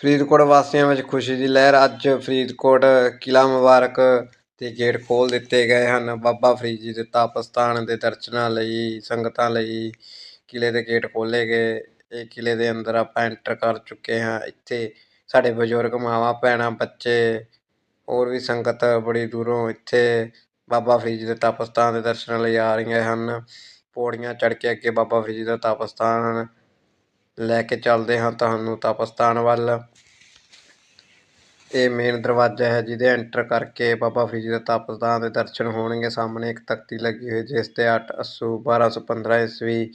ਫਰੀਦਕੋਟ ਵਾਸੀਆਂ ਵਿੱਚ ਖੁਸ਼ੀ ਦੀ ਲਹਿਰ। ਅੱਜ ਫਰੀਦਕੋਟ ਕਿਲ੍ਹਾ ਮੁਬਾਰਕ ਦੇ ਗੇਟ ਖੋਲ੍ਹ ਦਿੱਤੇ ਗਏ ਹਨ। ਬਾਬਾ ਫਰੀਦ ਜੀ ਦੇ ਤਪ ਸਥਾਨ ਦੇ ਦਰਸ਼ਨਾਂ ਲਈ, ਸੰਗਤਾਂ ਲਈ ਕਿਲ੍ਹੇ ਦੇ ਗੇਟ ਖੋਲ੍ਹੇ ਗਏ। ਇਹ ਕਿਲ੍ਹੇ ਦੇ ਅੰਦਰ ਆਪਾਂ ਐਂਟਰ ਕਰ ਚੁੱਕੇ ਹਾਂ। ਇੱਥੇ ਸਾਡੇ ਬਜ਼ੁਰਗ, ਮਾਵਾਂ, ਭੈਣਾਂ, ਬੱਚੇ, ਹੋਰ ਵੀ ਸੰਗਤ ਬੜੀ ਦੂਰੋਂ ਇੱਥੇ ਬਾਬਾ ਫਰੀਦ ਜੀ ਦੇ ਤਪ ਸਥਾਨ ਦੇ ਦਰਸ਼ਨਾਂ ਲਈ ਆ ਰਹੀਆਂ ਹਨ। ਪੌੜੀਆਂ ਚੜ੍ਹ ਕੇ ਅੱਗੇ ਬਾਬਾ ਫਰੀਦ ਜੀ ਦਾ ਤਪ ਸਥਾਨ ਲੈ ਕੇ ਚੱਲਦੇ ਹਾਂ ਤੁਹਾਨੂੰ ਤਪਸਤਾਨ ਵੱਲ। ਇਹ ਮੇਨ ਦਰਵਾਜ਼ਾ ਹੈ ਜਿਹਦੇ ਐਂਟਰ ਕਰਕੇ ਬਾਬਾ ਫਰੀਦ ਜੀ ਦੇ ਤਪਸਤਾਨ ਦੇ ਦਰਸ਼ਨ ਹੋਣਗੇ। ਸਾਹਮਣੇ ਇੱਕ ਤਖਤੀ ਲੱਗੀ ਹੋਈ ਜਿਸ ਤੇ 8 ਅੱਸੂ 1215 ਈਸਵੀ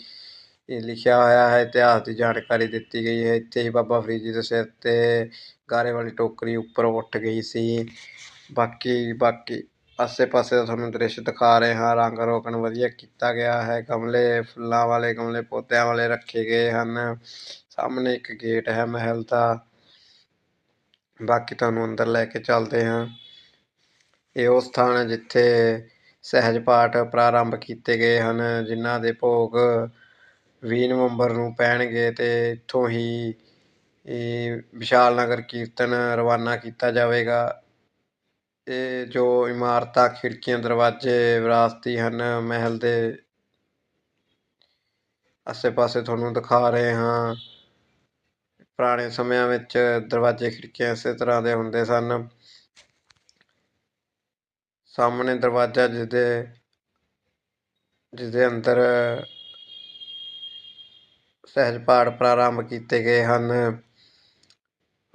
ਲਿਖਿਆ ਹੋਇਆ ਹੈ। ਇਤਿਹਾਸ ਦੀ ਜਾਣਕਾਰੀ ਦਿੱਤੀ ਗਈ ਹੈ। ਇੱਥੇ ਹੀ ਬਾਬਾ ਫਰੀਦ ਜੀ ਦੇ ਸਿਰ ਤੇ ਗਾਰੇ ਵਾਲੀ ਟੋਕਰੀ ਉੱਪਰ ਉੱਠ ਗਈ ਸੀ। ਬਾਕੀ ਬਾਕੀ ਆਸੇ ਪਾਸੇ ਦਾ ਤੁਹਾਨੂੰ ਦ੍ਰਿਸ਼ ਦਿਖਾ ਰਹੇ ਹਾਂ। ਰੰਗ ਰੋਗਨ ਵਧੀਆ ਕੀਤਾ ਗਿਆ ਹੈ। ਗਮਲੇ, ਫੁੱਲਾਂ ਵਾਲੇ ਗਮਲੇ ਪੌਦਿਆਂ ਵਾਲੇ ਰੱਖੇ ਗਏ ਹਨ। ਸਾਹਮਣੇ ਇੱਕ ਗੇਟ ਹੈ ਮਹਿਲ ਦਾ। ਬਾਕੀ ਤੁਹਾਨੂੰ ਅੰਦਰ ਲੈ ਕੇ ਚੱਲਦੇ ਹਾਂ। ਇਹ ਉਹ ਸਥਾਨ ਹੈ ਜਿੱਥੇ ਸਹਿਜ ਪਾਠ ਪ੍ਰਾਰੰਭ ਕੀਤੇ ਗਏ ਹਨ, ਜਿਨ੍ਹਾਂ ਦੇ ਭੋਗ 20 ਨਵੰਬਰ ਨੂੰ ਪੈਣਗੇ ਤੇ ਇੱਥੋਂ ਹੀ ਇਹ ਵਿਸ਼ਾਲ ਨਗਰ ਕੀਰਤਨ ਰਵਾਨਾ ਕੀਤਾ ਜਾਵੇਗਾ। ਇਹ ਜੋ ਇਮਾਰਤਾਂ, ਖਿੜਕੀਆਂ, ਦਰਵਾਜ਼ੇ ਵਿਰਾਸਤੀ ਹਨ, ਮਹਿਲ ਦੇ ਆਸੇ ਪਾਸੇ ਤੁਹਾਨੂੰ ਦਿਖਾ ਰਹੇ ਹਾਂ। ਪੁਰਾਣੇ ਸਮਿਆਂ ਵਿੱਚ ਦਰਵਾਜ਼ੇ, ਖਿੜਕੀਆਂ ਇਸੇ ਤਰ੍ਹਾਂ ਦੇ ਹੁੰਦੇ ਸਨ। ਸਾਹਮਣੇ ਦਰਵਾਜ਼ਾ ਜਿਹਦੇ ਜਿਹਦੇ ਅੰਦਰ ਸਹਿਜ ਪਾਠ ਪ੍ਰਾਰੰਭ ਕੀਤੇ ਗਏ ਹਨ।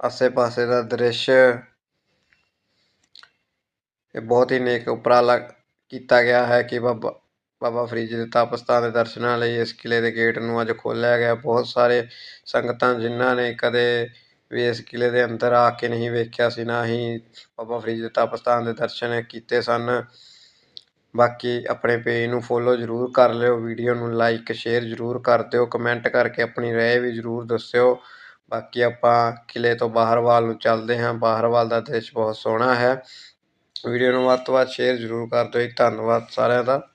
ਆਸੇ ਪਾਸੇ ਦਾ ਦ੍ਰਿਸ਼ ਇਹ ਬਹੁਤ ਹੀ ਨੇਕ ਉਪਰਾਲਾ ਕੀਤਾ ਗਿਆ ਹੈ ਕਿ ਬਾਬਾ ਬਾਬਾ ਫਰੀਦ ਜੀ ਦੇ ਤਪ ਦੇ ਦਰਸ਼ਨਾਂ ਲਈ ਇਸ ਕਿਲ੍ਹੇ ਦੇ ਗੇਟ ਨੂੰ ਅੱਜ ਖੋਲ੍ਹਿਆ ਗਿਆ। ਬਹੁਤ ਸਾਰੇ ਸੰਗਤਾਂ ਜਿਨ੍ਹਾਂ ਨੇ ਕਦੇ ਵੀ ਇਸ ਕਿਲ੍ਹੇ ਦੇ ਅੰਦਰ ਆ ਕੇ ਨਹੀਂ ਵੇਖਿਆ ਸੀ, ਨਾ ਹੀ ਬਾਬਾ ਫਰੀਦ ਜੀ ਦੇ ਤਪ ਦੇ ਦਰਸ਼ਨ ਕੀਤੇ ਸਨ। ਬਾਕੀ ਆਪਣੇ ਪੇਜ ਨੂੰ ਫੋਲੋ ਜ਼ਰੂਰ ਕਰ ਲਿਓ ਵੀਡੀਓ ਨੂੰ ਲਾਈਕ ਸ਼ੇਅਰ ਜ਼ਰੂਰ ਕਰ ਦਿਓ ਕਮੈਂਟ ਕਰਕੇ ਆਪਣੀ ਰਾਏ ਵੀ ਜ਼ਰੂਰ ਦੱਸਿਓ। ਬਾਕੀ ਆਪਾਂ ਕਿਲ੍ਹੇ ਤੋਂ ਬਾਹਰ ਵੱਲ ਨੂੰ ਚੱਲਦੇ ਹਾਂ। ਬਾਹਰ ਵੱਲ ਦਾ ਦ੍ਰਿਸ਼ ਬਹੁਤ ਸੋਹਣਾ ਹੈ। ਵੀਡੀਓ ਨੂੰ ਵੱਧ ਤੋਂ ਵੱਧ ਸ਼ੇਅਰ ਜ਼ਰੂਰ ਕਰ ਦਿਓ ਜੀ। ਧੰਨਵਾਦ ਸਾਰਿਆਂ ਦਾ।